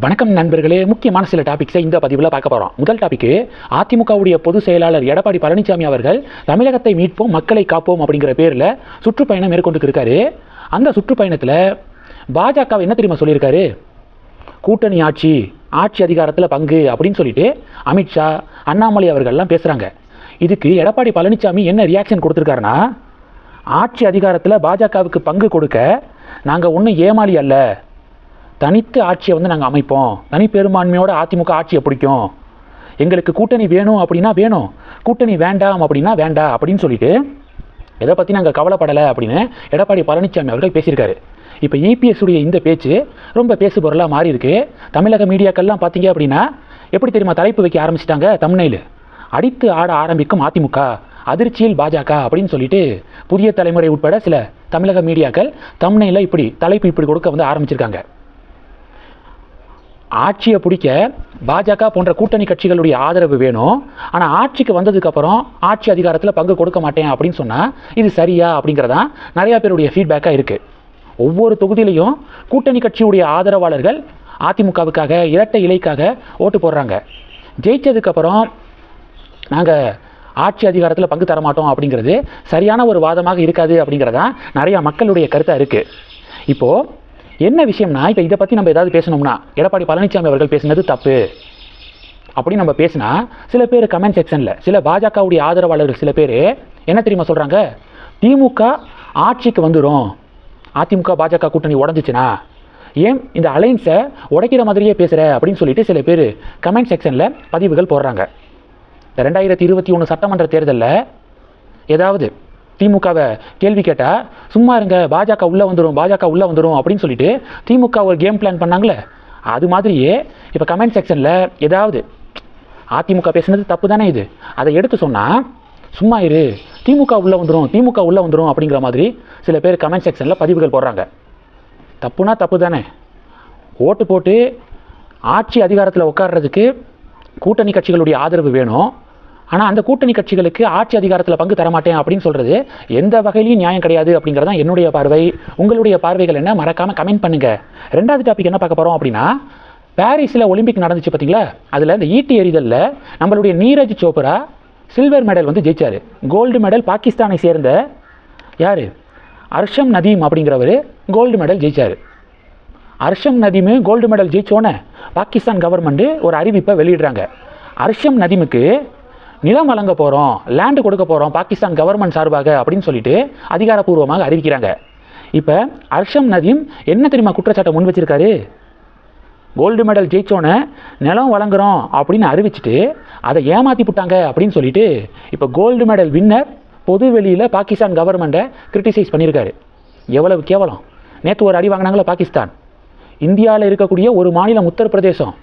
வணக்கம் நண்பர்களே. முக்கியமான சில டாபிக்ஸை இந்த பதிவில் பார்க்க போகிறோம் முதல் டாபிக்கு அதிமுகவுடைய பொதுச் செயலாளர் எடப்பாடி பழனிசாமி அவர்கள் தமிழகத்தை மீட்போம் மக்களை காப்போம் அப்படிங்கிற பேரில் சுற்றுப்பயணம் மேற்கொண்டு இருக்காரு அந்த சுற்றுப்பயணத்தில் பாஜக என்ன தெரியுமா சொல்லியிருக்காரு? கூட்டணி ஆட்சி ஆட்சி அதிகாரத்தில் பங்கு அப்படின்னு சொல்லிட்டு அமித்ஷா அண்ணாமலை அவர்கள்லாம் பேசுகிறாங்க இதுக்கு எடப்பாடி பழனிசாமி என்ன ரியாக்ஷன் கொடுத்துருக்காருன்னா ஆட்சி அதிகாரத்தில் பாஜகவுக்கு பங்கு கொடுக்க நாங்கள் ஒன்றும் ஏமாளி அல்ல. தனித்து ஆட்சியை வந்து நாங்கள் அமைப்போம். தனி பெரும்பான்மையோட அதிமுக ஆட்சியை பிடிக்கும். எங்களுக்கு கூட்டணி வேணும் அப்படின்னா வேணும். கூட்டணி வேண்டாம் அப்படின்னா வேண்டாம் அப்படின்னு சொல்லிட்டு எதை பற்றி நாங்கள் கவலைப்படலை அப்படின்னு எடப்பாடி பழனிசாமி அவர்கள் பேசியிருக்காரு. இப்போ இபிஎஸ் உடைய இந்த பேச்சு ரொம்ப பேசு பொருளாக மாறி இருக்கு தமிழக மீடியாக்கள்லாம் பார்த்தீங்க அப்படின்னா எப்படி தெரியுமா தலைப்பு வைக்க ஆரம்பிச்சிட்டாங்க? தமிழ்நெயில் அடித்து ஆட ஆரம்பிக்கும் அதிமுக. அதிர்ச்சியில் பாஜக அப்படின்னு சொல்லிட்டு புதிய தலைமுறை உட்பட சில தமிழக மீடியாக்கள் தமிழ்நெயில் இப்படி தலைப்பு இப்படி கொடுக்க வந்து ஆரம்பிச்சிருக்காங்க. ஆட்சியை பிடிக்க பாஜக போன்ற கூட்டணி கட்சிகளுடைய ஆதரவு வேணும். ஆனால் ஆட்சிக்கு வந்ததுக்கப்புறம் ஆட்சி அதிகாரத்தில் பங்கு கொடுக்க மாட்டேன் அப்படின்னு சொன்னால் இது சரியா அப்படிங்கிறதான் நிறையா பேருடைய ஃபீட்பேக்காக இருக்குது ஒவ்வொரு தொகுதியிலையும் கூட்டணி கட்சியுடைய ஆதரவாளர்கள் அதிமுகவுக்காக இரட்டை இலைக்காக ஓட்டு போடுறாங்க. ஜெயித்ததுக்கப்புறம் நாங்கள் ஆட்சி அதிகாரத்தில் பங்கு தர மாட்டோம் அப்படிங்கிறது சரியான ஒரு வாதமாக இருக்காது அப்படிங்கிறதான் நிறையா மக்களுடைய கருத்தாக இருக்குது இப்போது என்ன விஷயம்னா இப்போ இதை பற்றி நம்ம ஏதாவது பேசணும்னா எடப்பாடி பழனிசாமி அவர்கள் பேசினது தப்பு. அப்படின்னு நம்ம பேசினா சில பேர் கமெண்ட் செக்ஷனில் சில பாஜகவுடைய ஆதரவாளர்கள் சில பேர் என்ன தெரியுமா சொல்கிறாங்க திமுக ஆட்சிக்கு வந்துடும் அதிமுக பாஜக கூட்டணி உடஞ்சிச்சுன்னா ஏன் இந்த அலைன்ஸை உடைக்கிற மாதிரியே பேசுகிற அப்படின்னு சொல்லிட்டு சில பேர் கமெண்ட் செக்ஷனில் பதிவுகள் போடுறாங்க. இந்த ரெண்டாயிரத்தி இருபத்தி ஒன்று சட்டமன்ற தேர்தலில் ஏதாவது திமுகவை கேள்வி கேட்டால் சும்மா இருங்க பாஜக உள்ளே வந்துடும் பாஜக உள்ளே வந்துடும் அப்படின்னு சொல்லிட்டு திமுக ஒரு கேம் பிளான் பண்ணாங்களே. அது மாதிரியே இப்போ கமெண்ட் செக்ஷனில் ஏதாவது அதிமுக பேசுனது தப்பு தானே இது? அதை எடுத்து சொன்னால் சும்மா இரு திமுக உள்ளே வந்துடும் திமுக உள்ளே வந்துடும் அப்படிங்கிற மாதிரி சில பேர் கமெண்ட் செக்ஷனில் பதிவுகள் போடுறாங்க. தப்புனா தப்பு தானே? ஓட்டு போட்டு ஆட்சி அதிகாரத்தில் உட்கார்றதுக்கு கூட்டணி கட்சிகளுடைய ஆதரவு வேணும். ஆனால் அந்த கூட்டணி கட்சிகளுக்கு ஆட்சி அதிகாரத்தில் பங்கு தரமாட்டேன் அப்படின்னு சொல்கிறது எந்த வகையிலையும் நியாயம் கிடையாது அப்படிங்கிறது தான் என்னுடைய பார்வை. உங்களுடைய பார்வைகள் என்ன? மறக்காமல் கமெண்ட் பண்ணுங்கள் ரெண்டாவது டாபிக் என்ன பார்க்க போகிறோம் அப்படின்னா பாரிஸில் ஒலிம்பிக் நடந்துச்சு பார்த்தீங்களா அதில் இந்த ஈட்டி எறிதலில் நம்மளுடைய நீரஜ் சோப்ரா சில்வர் மெடல் வந்து ஜெயித்தார் கோல்டு மெடல் பாகிஸ்தானை சேர்ந்த யார்? அர்ஷம் நதீம் அப்படிங்கிறவர் கோல்டு மெடல் ஜெயிச்சார். அர்ஷம் நதீமு கோல்டு மெடல் ஜெயிச்சோன்னே பாகிஸ்தான் கவர்மெண்ட்டு ஒரு அறிவிப்பை வெளியிடுறாங்க. அர்ஷம் நதீமுக்கு நிலம் வழங்க போகிறோம் லேண்டு கொடுக்க போகிறோம் பாகிஸ்தான் கவர்மெண்ட் சார்பாக அப்படின்னு சொல்லிட்டு அதிகாரப்பூர்வமாக அறிவிக்கிறாங்க. இப்போ அர்ஷம் நதீம் என்ன தெரியுமா குற்றச்சாட்டை முன் வச்சிருக்காரு? கோல்டு மெடல் ஜெயிச்சோன்னே நிலம் வழங்குறோம் அப்படின்னு அறிவிச்சிட்டு அதை ஏமாற்றி விட்டாங்க அப்படின்னு சொல்லிட்டு இப்போ கோல்டு மெடல் வின்னர் பொது வெளியில் பாகிஸ்தான் கவர்மெண்ட்டை கிரிட்டிசைஸ் பண்ணியிருக்காரு எவ்வளவு கேவலம். நேற்று ஒரு அடி வாங்கினாங்களா பாகிஸ்தான். இந்தியாவில் இருக்கக்கூடிய ஒரு மாநிலம் உத்தரப்பிரதேசம்.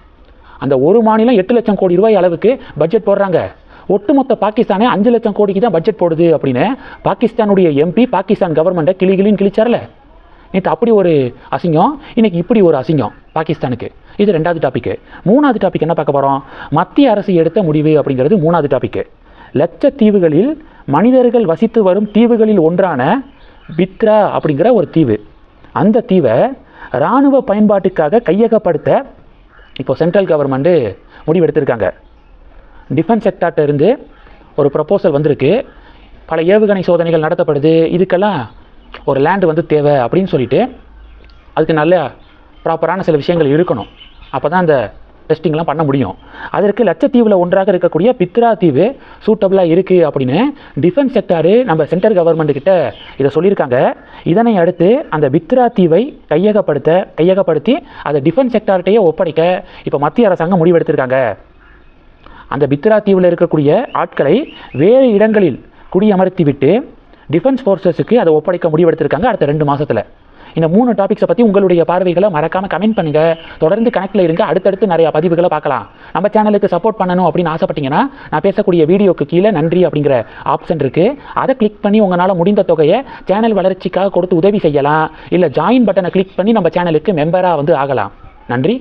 அந்த ஒரு மாநிலம் எட்டு லட்சம் கோடி ரூபாய் அளவுக்கு பட்ஜெட் போடுறாங்க. ஒட்டுமொத்த பாகிஸ்தானே அஞ்சு லட்சம் கோடிக்கு தான் பட்ஜெட் போடுது அப்படின்னு பாகிஸ்தானுடைய எம்பி பாகிஸ்தான் கவர்மெண்ட்டை கிளி கிளின்னு கிழிச்சார்ல? நேற்று அப்படி ஒரு அசிங்கம் இன்றைக்கி இப்படி ஒரு அசிங்கம் பாகிஸ்தானுக்கு. இது ரெண்டாவது டாப்பிக்கு மூணாவது டாபிக் என்ன பார்க்க போகிறோம் மத்திய அரசு எடுத்த முடிவு அப்படிங்கிறது மூணாவது டாப்பிக்கு லட்சத்தீவுகளில் மனிதர்கள் வசித்து வரும் தீவுகளில் ஒன்றான பித்ரா அப்படிங்கிற ஒரு தீவு. அந்த தீவை இராணுவ பயன்பாட்டுக்காக கையகப்படுத்த இப்போ சென்ட்ரல் கவர்மெண்ட்டு முடிவெடுத்திருக்காங்க. டிஃபென்ஸ் செக்டார்ட்ட இருந்து ஒரு ப்ரப்போசல் வந்திருக்கு. பல ஏவுகணை சோதனைகள் நடத்தப்படுது. இதுக்கெல்லாம் ஒரு லேண்டு வந்து தேவை அப்படின்னு சொல்லிட்டு அதுக்கு நல்ல ப்ராப்பரான சில விஷயங்கள் இருக்கணும். அப்போ தான் அந்த டெஸ்டிங்லாம் பண்ண முடியும். அதற்கு லட்சத்தீவில் ஒன்றாக இருக்கக்கூடிய பித்ரா தீவு சூட்டபுளாக இருக்குது அப்படின்னு டிஃபென்ஸ் செக்டாரு நம்ம சென்ட்ரல் கவர்மெண்ட் கிட்ட இதை சொல்லியிருக்காங்க. இதனை அடுத்து அந்த பித்ரா தீவை கையகப்படுத்த கையகப்படுத்தி அதை டிஃபென்ஸ் செக்டார்கிட்டையே ஒப்படைக்க இப்போ மத்திய அரசாங்கம் முடிவெடுத்திருக்காங்க. அந்த பித்ரா தீவில் இருக்கக்கூடிய ஆட்களை வேறு இடங்களில் குடியமர்த்திவிட்டு டிஃபென்ஸ் ஃபோர்ஸஸுக்கு அதை ஒப்படைக்க முடிவெடுத்திருக்காங்க அடுத்த ரெண்டு மாதத்தில் இந்த மூணு டாபிக்ஸை பற்றி உங்களுடைய பார்வைகளை மறக்காமல் கமெண்ட் பண்ணுங்கள் தொடர்ந்து கணக்கில் இருங்க. அடுத்தடுத்து நிறைய பதிவுகளை பார்க்கலாம். நம்ம சேனலுக்கு சப்போர்ட் பண்ணணும் அப்படின்னு ஆசைப்பட்டீங்கன்னா நான் பேசக்கூடிய வீடியோக்கு கீழே நன்றி அப்படிங்கிற ஆப்ஷன் இருக்குது அதை கிளிக் பண்ணி உங்களால் முடிந்த தொகையை சேனல் வளர்ச்சிக்காக கொடுத்து உதவி செய்யலாம். இல்லை ஜாயின் பட்டனை கிளிக் பண்ணி நம்ம சேனலுக்கு மெம்பராக வந்து ஆகலாம். நன்றி.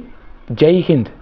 ஜெய் ஹிந்த்.